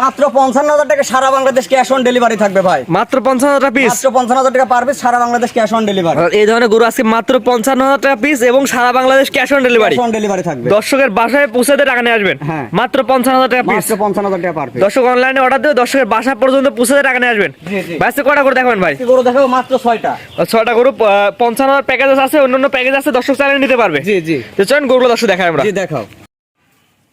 মাত্র পঞ্চান্ন হাজার টাকা সারা বাংলাদেশ ক্যাশ অন ডেলিভারি থাকবে ভাই। মাত্র পঞ্চান্ন হাজার পিস মাত্র পঞ্চান্ন হাজার টাকা পার পিস সারা বাংলাদেশ ক্যাশ অন ডেলিভারি এই ধরনের গরু আজকে মাত্র পঞ্চান্ন হাজার টাকা পিস এবং সারা Bangladesh cash on delivery on delivery থাকবে। দর্শকের বাসায় টাকা নিয়ে আসবেন। হ্যাঁ। মাত্র পঞ্চান্ন হাজার টাকা পিস পঞ্চান্ন হাজার টাকা পার পিস দর্শক অনলাইনে অর্ডার দিয়ে দর্শকের বাসা পর্যন্ত পৌঁছে দিয়ে টাকা নিয়ে আসবেন। জি। কটা করে দেখাবেন ভাই? গরু দেখাবো মাত্র ছয়টা। ছয়টা গরু পঞ্চান্ন হাজার প্যাকেজ আছে অন্যান্য প্যাকেজ আছে দর্শক চালিয়ে নিতে পারবে। জি জি। তো চলেন গরুগুলো দর্শক দেখাই আমরা। জি দেখাও।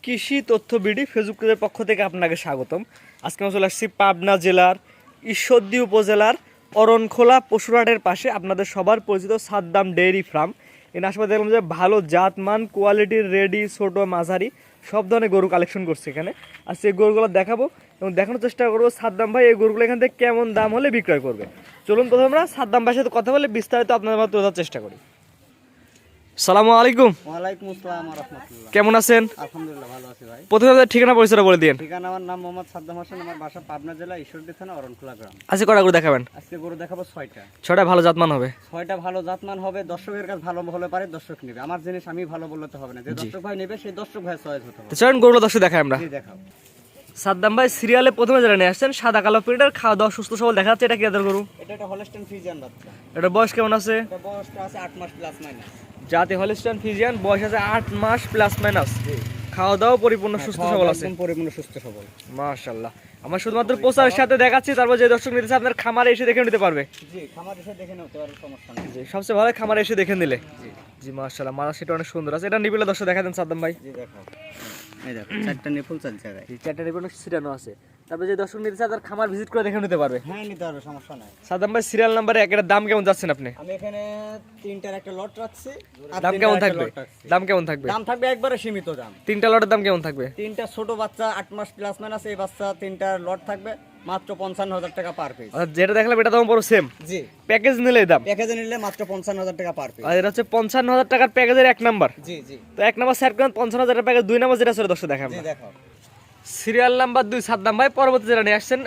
কৃষি তথ্য বিডি ফেসবুক পেজের পক্ষ থেকে আপনাকে স্বাগতম। আজকে আমরা চলে আসছি পাবনা জেলার ঈশ্বরদী উপজেলার অরণখোলা পশুরহাটের পাশে আপনাদের সবার পরিচিত সাদ্দাম ডেইরি ফার্ম। এখানে আশেপাশে দেখলাম যে ভালো জাতমান কোয়ালিটির রেডি, ছোট, মাঝারি, সব ধরনের গরু কালেকশন করছে এখানে। আর সেই গরুগুলো দেখাবো এবং দেখানোর চেষ্টা করব সাদ্দাম ভাই, এই গরুগুলো এখান থেকে কেমন দাম হলে বিক্রয় করবে। চলুন প্রথমে আমরা সাদ্দাম ভাইয়ের সাথে কথা বলে বিস্তারিত আপনাদের মধ্যে তোলার চেষ্টা করি। সালামু আলাইকুম। ওয়ালাইকুম আসসালাম রহমতুল্লাহ। কেমন আছেন? আলহামদুলিল্লাহ ভালো আছি ভাই। প্রথমে আপনাদের ঠিকানা পরিচয়টা বলে দিন ঠিকানা আমার নাম মোহাম্মদ সাদ্দাম হোসেন আমার বাসা পাবনা জেলা ঈশ্বরদী থানা অরণখোলা গ্রাম। আজকে কটা দেখাবেন? আজকে গরু দেখাবো ভালো জাতমান হবে। ভালো জাতমান হবে দর্শকের কাছে ভালো হলে পারে দর্শক নেবে। আমার জিনিস আমি ভালো বললে তো হবে না। যে দর্শক ভাই নেবে সেই দর্শক ভাই চয়েস হতে হবে। চলেন গরুগুলো দর্শক দেখাই আমরা। জি দেখাও। সাদ্দাম ভাই সিরিয়ালে প্রথমে যারা নিয়ে আসছেন সাদা কালো প্রিন্টার খাওয়া দাওয়া সুস্থ সবল দেখা যাচ্ছে এটা কি আদর গরু? এটা একটা হলস্টেন ফিজিয়ান বাচ্চা। এটা বয়স কেমন আছে? এটা বয়সটা আছে মাস প্লাস মাইনাস জাতি হলিস্টান ফিজিয়ান বয়স আছে আট মাস প্লাস মাইনাস খাওয়া দাওয়া পরিপূর্ণ সুস্থ সবল আছে। পরিপূর্ণ সুস্থ সবল। মাশাল্লাহ আমার শুধুমাত্র প্রচারের সাথে দেখাচ্ছি তারপর যে দর্শক নিতেছে আপনার খামারে এসে দেখে নিতে পারবে। জি খামার এসে দেখে নিতে পারবে সমস্যা নেই। জি সবচেয়ে ভালো খামারে এসে দেখে নিলে। জি। মাশাল্লাহ মারা সেটা অনেক সুন্দর আছে। এটা নিবিলে দর্শক দেখা দেন সাদ্দাম ভাই। জি দেখাও। এই দেখো চারটা নিপুল চার জায়গায় চারটা নিবিলে সিটানো আছে। তারপর যে দর্শক নিতেছে তার খামার ভিজিট করে দেখে নিতে পারবে। হ্যাঁ নিতে পারবে সমস্যা নাই। সাদ্দাম ভাই সিরিয়াল নাম্বারে একের দাম কেমন যাচ্ছেন আপনি? আমি এখানে তিনটার একটা লট রাখছি। দাম কেমন থাকবে? দাম কেমন থাকবে? দাম থাকবে একবারে সীমিত দাম। তিনটা লটের দাম কেমন থাকবে? তিনটা ছোট বাচ্চা আট মাস প্লাস মাইনাস এই বাচ্চা তিনটার লট থাকবে। মাত্র পঞ্চান্ন হাজার টাকা পার পিস যেটা দেখলাম এটা দাম পুরো সেম জি। প্যাকেজ নিলে দাম। প্যাকেজে নিলে মাত্র পঞ্চান্ন হাজার টাকা পার পিস আর এটা হচ্ছে পঞ্চান্ন হাজার টাকার প্যাকেজের এক নাম্বার জি জি। তো এক নাম্বার স্যার করেন পঞ্চান্ন হাজার প্যাকেজ দুই নাম্বার যেটা ছিল দশটা দেখাও। সিরিয়াল নাম্বার দুই সাদ্দাম ভাই পরবর্তী যেটা নিয়ে আসছেন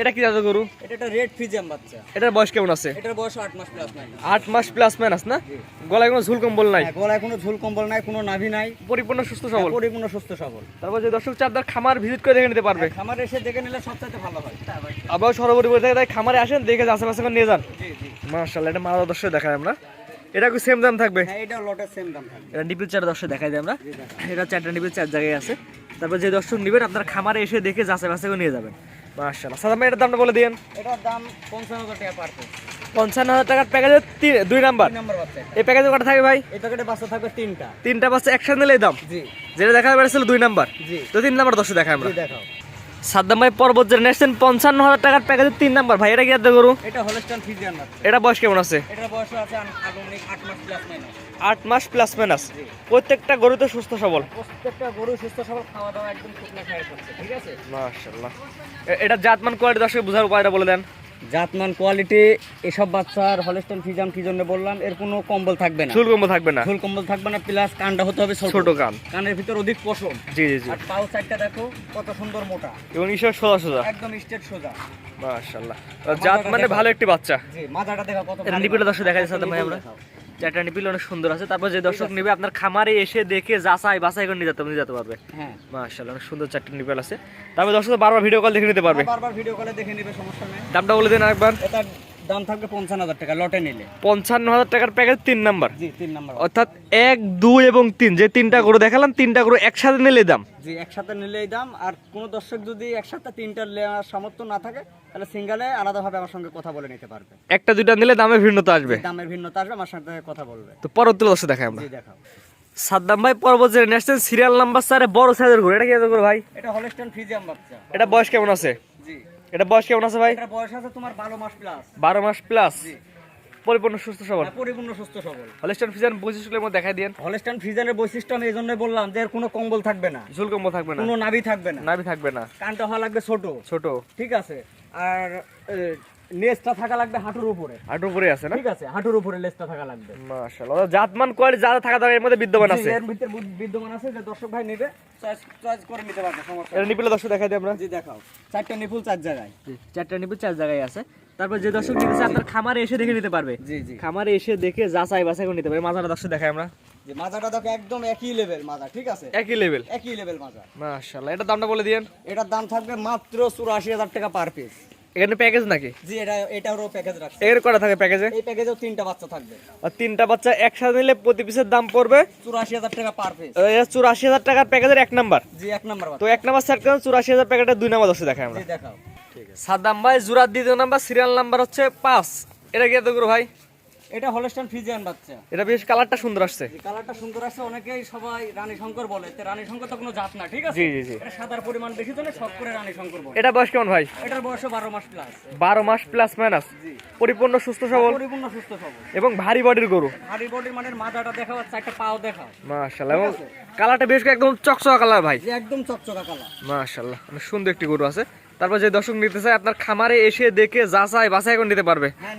এটা কি জাতীয় গরু? এটা একটা রেড ফিজিয়াম বাচ্চা। এটার বয়স কেমন আছে? এটার বয়স আট মাস প্লাস মাইনাস আট মাস প্লাস মাইনাস না? গলায় কোনো ঝুল কম্বল নাই? গলায় কোনো ঝুল কম্বল নাই কোনো নাভি নাই। পরিপূর্ণ সুস্থ সবল? পরিপূর্ণ সুস্থ সবল। তারপর যে দর্শক চারদার খামার ভিজিট করে দেখে নিতে পারবে। খামার এসে দেখে নিলে সবচাইতে ভালো হয়। আবার সর্বোপরি বলে থাকে তাই খামারে আসেন দেখে আশেপাশে করে নিয়ে যান। জি জি। মার্শাল্লাহ এটা মারা দর্শক দেখায় আমরা। এটা কি সেম দাম থাকবে? হ্যাঁ এটা লটের সেম দাম থাকবে। এটা নিপিল চার দর্শক দেখাই দিই আমরা। এটা চারটা নিপিল চার জায়গায় আছে। তারপর যে দর্শক নেবেন আপনার খামারে এসে দেখে যাচাই বাছাই নিয়ে যাবেন। মার্শাল্লাহ সাদা এটার দামটা বলে দিন এটার দাম পঞ্চান্ন হাজার টাকা পার পিস পঞ্চান্ন হাজার টাকার প্যাকেজের দুই নাম্বার। এই প্যাকেজে কটা থাকে ভাই? এই প্যাকেটে বাচ্চা থাকবে তিনটা। তিনটা বাচ্চা একসাথে নিলে দাম? জি। যেটা দেখা যাবে ছিল দুই নাম্বার। জি। তো তিন নাম্বার দর্শক দেখায় আমরা। দেখাও। সাদ্দাম ভাই পর্বত যে নেসছেন পঞ্চান্ন হাজার টাকার প্যাকেজের তিন নাম্বার। ভাই এটা কি আর গরু? এটা হলস্টান ফিজিয়ান এটা বয়স কেমন আছে? এটার বয়স আছে আট মাস প্লাস মাইনাস আট মাস প্লাস মাইনাস প্রত্যেকটা গরুতে সুস্থ সবল। প্রত্যেকটা গরু সুস্থ সবল খাওয়া দাওয়া একদম ঠিক আছে? মাশাল্লাহ এটা জাতমান কোয়ালিটি দর্শক বোঝার উপায়টা বলে দেন। জাতমান কোয়ালিটি এসব বাচ্চার হলস্টান ফিজাম কি জন্য বললাম এর কোনো কম্বল থাকবে না। চুল কম্বো থাকবে না। ঝোল কম্বল থাকবে না প্লাস কানটা হতে হবে ছোট। কান। কানের ভিতর অধিক পশম। জি জি জি। আর পাও সাইডটা দেখো কত সুন্দর মোটা। এবং ঈশ্বর সোজা সোজা। একদম স্ট্রেট সোজা। মাশাল্লাহ জাত মানে ভালো একটি বাচ্চা। জি মাথাটা দেখো কত নিপিলে মাথা। দর্শক দেখা যাচ্ছে আমরা। চারটা নিপিল অনেক সুন্দর আছে। তারপর যে দর্শক নেবে আপনার খামারে এসে দেখে যাচাই বাছাই করে নিয়ে যেতে নিয়ে যেতে পারবে। হ্যাঁ। মাশাল্লাহ অনেক সুন্দর চারটা নিপিল আছে। তারপর দর্শক বারবার ভিডিও কল দেখে নিতে পারবে। বারবার ভিডিও কলে দেখে নিবে সমস্যা নেই। দামটা বলে দিন আরেকবার। এটার দাম থাকবে পঞ্চান্ন হাজার টাকা লটে নিলে। পঞ্চান্ন হাজার টাকার প্যাকেজ তিন নাম্বার। জি তিন নম্বর অর্থাৎ এক দুই এবং তিন যে তিনটা গরু দেখালাম তিনটা গরু একসাথে নিলে দাম। জি একসাথে নিলেই দাম আর কোনো দর্শক যদি একসাথে তিনটা নেওয়ার সামর্থ্য না থাকে তাহলে সিঙ্গেলে আলাদাভাবে আমার সঙ্গে কথা বলে নিতে পারবে। একটা দুইটা নিলে দামে ভিন্নতা আসবে। দামের ভিন্নতা আসবে আমার সঙ্গে কথা বলবে। তো পরবর্তী দর্শক দেখাই আমরা। জি দেখাও। সাদ্দাম ভাই পর্বত যে ন্যাশনাল সিরিয়াল নাম্বার স্যার বড় সাইজের গরু এটা কি এত ভাই? এটা হলস্টান ফিজিয়াম বাচ্চা। এটা বয়স কেমন আছে? এটা বয়স কেমন আছে ভাই? এটা বয়স আছে তোমার বারো মাস প্লাস বারো মাস প্লাস জি। পরিপূর্ণ সুস্থ সবল? পরিপূর্ণ সুস্থ সবল। হলিস্টান ফিজান বৈশিষ্ট্যগুলো মধ্যে দেখাই দিন হলস্টান ফিজিয়ানের বৈশিষ্ট্য আমি এই জন্য বললাম যে এর কোনো কম্বল থাকবে না। ঝুল কম্বল থাকবে না। কোনো নাভি থাকবে না। নাভি থাকবে না। কানটা হওয়া লাগবে ছোট। ছোট। ঠিক আছে। আর লেজটা থাকা লাগবে হাঁটুর উপরে। হাঁটুর উপরে আছে না? ঠিক আছে হাঁটুর উপরে লেজটা থাকা লাগবে। মাশাআল্লাহ। জাতমান কোয়ালিটি যা থাকা দরকার এর মধ্যে বিদ্যমান আছে। এর ভিতরে বিদ্যমান আছে যে দর্শক ভাই নেবে। চয়েস চয়েস করে নিতে পারবে সমস্যা এটা নিপিলে দর্শক দেখাই দিই আমরা। জি দেখাও। চারটা নিপুল চার জায়গায়। চারটা নিপিল চার জায়গায় আছে। তারপর যে দর্শক নিতেছে আপনার খামারে এসে দেখে নিতে পারবে। জি জি। খামারে এসে দেখে যাচাই বাছাই করে নিতে পারবে। মাথাটা দর্শক দেখাই আমরা। যে মাজাটা দেখো একদম একই লেভেল মাজা ঠিক আছে? একই লেভেল একই লেভেল মাজা। মাশাআল্লাহ। এটা দামটা বলে দিয়েন। এটার দাম থাকবে মাত্র চুরাশি হাজার টাকা পার পিস এখানে প্যাকেজ নাকি? জি এটা এটারও প্যাকেজ রাখছে। এর কটা থাকে প্যাকেজে এই প্যাকেজেও তিনটা বাচ্চা থাকবে। আর তিনটা বাচ্চা একসাথে নিলে প্রতি পিসের দাম পড়বে? চুরাশি হাজার টাকা পার পিস চুরাশি হাজার টাকার প্যাকেজের এক নাম্বার জি এক নাম্বার তো এক নাম্বার সেট করেন চুরাশি হাজার প্যাকেটের দুই নাম্বার দশে দেখাই আমরা। জি দেখাও। ঠিক আছে সাদাম ভাই জুরার দ্বিতীয় নাম্বার সিরিয়াল নাম্বার হচ্ছে পাঁচ। এটা কি এত গুরু ভাই? এটা হলস্টাইন ফিজিয়ান বাচ্চা। এটা বেশ কালারটা সুন্দর আসছে। কালারটা সুন্দর আছে অনেকেই সবাই রানী শঙ্কর বলে। তো রানী শঙ্কর তো কোনো জাত না ঠিক আছে? জি জি জি। এটা সাদার পরিমাণ বেশি তো না সব করে রানী শঙ্কর বলে। এটা বয়স কেমন ভাই? এটার বয়স বারো মাস প্লাস বারো মাস প্লাস মাইনাস জি। পরিপূর্ণ সুস্থ সবল? পরিপূর্ণ সুস্থ সবল। এবং ভারী বডির গরু? ভারী বডির মানে মাথাটা দেখাও আর চারটা পাও দেখাও। মাশাল্লাহ এবং কালারটা বেশ একদম চকচকা কালার ভাই। একদম চকচকা কালার। মাশাল্লাহ অনেক সুন্দর একটি গরু আছে। তারপর যে দর্শক নিতে চায় আপনার খামারে এসে দেখে যাচাই বাছাই করে নিতে পারবে। হ্যাঁ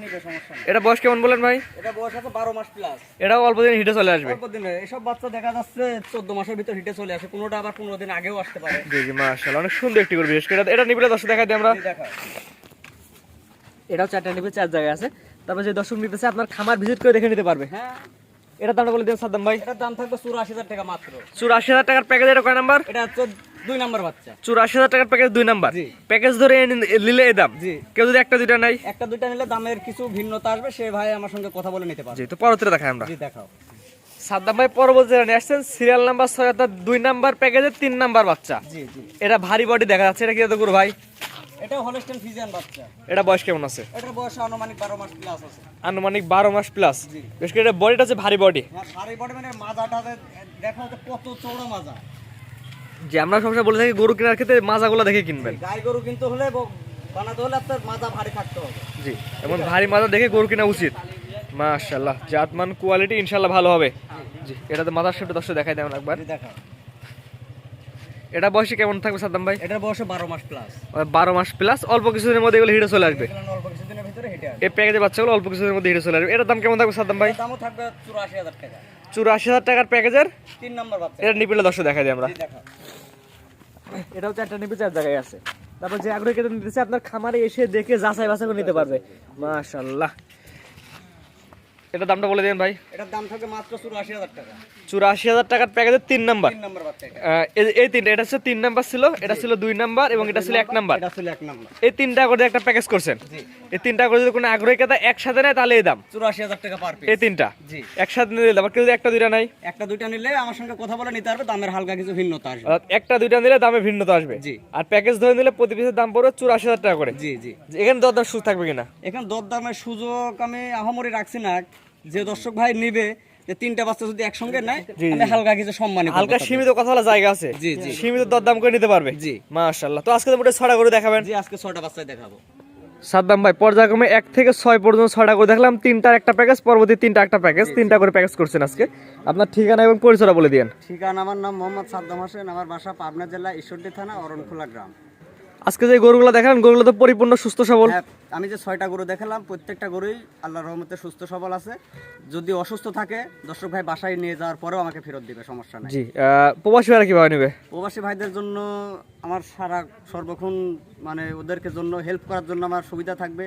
এটা বয়স কেমন বলেন ভাই? এটা বয়স আছে বারো মাস প্লাস এটাও অল্প দিন হিটে চলে আসবে। অল্প দিনে এসব বাচ্চা দেখা যাচ্ছে চোদ্দ মাসের ভিতর হিটে চলে আসে কোনোটা আবার পনেরো দিন আগেও আসতে পারে। জি জি মাশাল্লাহ অনেক সুন্দর একটি গরু বিশেষ করে এটা নিবিলে দর্শক দেখাই দিই আমরা। এটাও চারটা নিবে চার জায়গায় আছে। তারপর যে দর্শক নিতে চায় আপনার খামার ভিজিট করে দেখে নিতে পারবে। হ্যাঁ। এটা দামটা বলে দিন সাদ্দাম ভাই। এটার দাম থাকবে চুরাশি হাজার টাকা মাত্র। চুরাশি হাজার টাকার প্যাকেজ এটা কয় নাম্বার? এটা হচ্ছে দুই নাম্বার বাচ্চা। চুরাশি হাজার টাকার প্যাকেজ দুই নাম্বার। প্যাকেজ ধরে নিলে এই দাম। জি। কেউ যদি একটা দুইটা নাই একটা দুইটা নিলে দামের কিছু ভিন্নতা আসবে সে ভাই আমার সঙ্গে কথা বলে নিতে পারবে। তো পরবর্তীতে দেখাই আমরা। জি দেখাও। সাদ্দাম ভাই পরবর্তী নিয়ে আসছেন সিরিয়াল নাম্বার ছয় অর্থাৎ দুই নাম্বার প্যাকেজের তিন নাম্বার বাচ্চা। জি জি। এটা ভারী বডি দেখা যাচ্ছে এটা কি এত গরু ভাই? এটা হলস্টেন ফিজিয়ান বাচ্চা। এটা বয়স কেমন আছে? এটার বয়স আনুমানিক বারো মাস প্লাস আছে। আনুমানিক বারো মাস প্লাস বেশ করে এটা বডিটা হচ্ছে ভারী বডি হ্যাঁ সারি বডি মানে মাজাটা দেখা কত চৌড়া মাজা। যে আমরা সবসময় বলে থাকি গরু কেনার ক্ষেত্রে মাজাগুলো দেখে কিনবেন। গাই গরু কিন্তু হলে বানাতে হলে আপনার মাজা ভারী থাকতে হবে। জি এমন ভারী মাজা দেখে গরু কেনা উচিত। মাশাল্লাহ জাতমান কোয়ালিটি ইনশাল্লাহ ভালো হবে। জি এটাতে মাথার শেপটা দর্শক দেখাই দেবেন একবার। দেখাও। এটা বয়সে কেমন থাকবে সাদ্দাম ভাই? এটা বয়সে বারো মাস প্লাস বারো মাস প্লাস অল্প কিছুদিনের মধ্যে এগুলো হিটে চলে আসবে। অল্প কিছুদিনের ভিতরে হেঁটে এই প্যাকেজের বাচ্চাগুলো অল্প কিছুদিনের মধ্যে হিটে চলে আসবে। এটার দাম কেমন থাকবে সাদ্দাম ভাই? দামও থাকবে চুরাশি হাজার টাকা। চুরাশি হাজার টাকার প্যাকেজের? তিন নম্বর বাচ্চা। এটা নিপিলে দর্শক দেখাই দিই আমরা এটাও চারটা নিপি চার জায়গায় আছে। তারপর যে আগ্রহী কেটে নিতেছে আপনার খামারে এসে দেখে যাচাই বাছাই করে নিতে পারবে। মাশাল্লাহ এটা দামটা বলে দিন ভাই। এটার দাম থাকবে মাত্র চুরাশি হাজার টাকা। চুরাশি হাজার টাকার প্যাকেজের তিন নাম্বার। এই- তিনটা এটা হচ্ছে তিন নাম্বার ছিল এটা ছিল দুই নাম্বার এবং এটা ছিল এক নাম্বার। এটা ছিল এক নম্বর। এই তিনটা করে একটা প্যাকেজ করছেন? জি। এই তিনটা করে যদি কোনো আগ্রহী কেতা একসাথে নেয় তাহলে এই দাম। চুরাশি হাজার টাকা পার পিস এই তিনটা? জি। একসাথে নিলে দাম কেউ একটা দুইটা নাই একটা দুইটা নিলে আমার সঙ্গে কথা বলে নিতে পারবে দামের হালকা কিছু ভিন্নতা আসবে। একটা দুইটা নিলে দামে ভিন্নতা আসবে। জি। আর প্যাকেজ ধরে নিলে প্রতি পিসের দাম পড়বে চুরাশি হাজার টাকা করে। জি জি। এখানে দরদাম সুদ থাকবে কিনা? এখন দরদামের সুযোগ আমি আহামরি রাখছি না। যে দর্শক ভাই নিবে যে তিনটা বাচ্চা যদি একসঙ্গে নেয় আমি হালকা কিছু সম্মানী হালকা সীমিত কথা বলা জায়গা আছে। জি, জি। সীমিত দরদাম করে নিতে পারবে। জি। মাশাআল্লাহ। তো আজকে মোটে ছটা করে দেখাবেন। জি আজকে ছয়টা বাচ্চায় দেখাবো। সাদ্দাম ভাই পর্যায়ক্রমে এক থেকে ছয় পর্যন্ত ছটা করে দেখলাম। তিনটার একটা প্যাকেজ পরবর্তী তিনটা একটা প্যাকেজ তিনটা করে প্যাকেজ করছেন আজকে। আপনার ঠিকানা এবং পরিচয়টা বলে দিন ঠিকানা আমার নাম মোহাম্মদ সাদ্দাম হোসেন আমার বাসা পাবনা জেলা ঈশ্বরদী থানা অরণখোলা গ্রাম। আজকে যে গরুগুলো দেখালেন গরুগুলো তো পরিপূর্ণ সুস্থ সবল। হ্যাঁ, আমি যে ছয়টা গরু দেখালাম প্রত্যেকটা গরুই আল্লাহ রহমতে সুস্থ সবল আছে। যদি অসুস্থ থাকে দর্শক ভাই বাসায় নিয়ে যাওয়ার পরেও আমাকে ফেরত দিবে সমস্যা নেই। জি প্রবাসী ভাইরা কীভাবে নেবে? প্রবাসী ভাইদের জন্য আমার সারা সর্বক্ষণ মানে ওদেরকে জন্য হেল্প করার জন্য আমার সুবিধা থাকবে।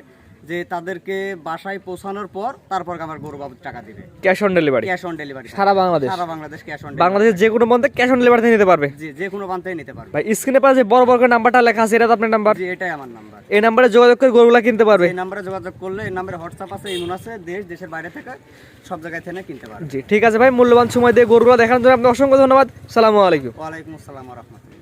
যে তাদেরকে বাসায় পৌঁছানোর পর তারপর আমার গরু বাবুর টাকা দিবে। Cash on delivery cash on delivery সারা বাংলাদেশ? সারা বাংলাদেশ ক্যাশ অন বাংলাদেশের যে কোনো বন্ধে ক্যাশ অন ডেলিভারি নিতে পারবে? জি যে কোনো প্রান্তেই নিতে পারবে। ভাই স্ক্রিনে পাশে যে বড় বড় করে নাম্বারটা লেখা আছে এটা তো আপনার নাম্বার জি এটাই আমার নাম্বার এই নাম্বারে যোগাযোগ করে গরুগুলা কিনতে পারবে? এই নাম্বারে যোগাযোগ করলে এই নাম্বারে হোয়াটসঅ্যাপ আছে ইমুন আছে দেশ দেশের বাইরে থেকে সব জায়গায় থেকে কিনতে পারবে। জি ঠিক আছে ভাই মূল্যবান সময় দিয়ে গরুগুলো দেখানোর জন্য আপনাকে অসংখ্য ধন্যবাদ। সালামু আলাইকুম। ওয়ালাইকুম আসসালাম রহমতুল্লাহ।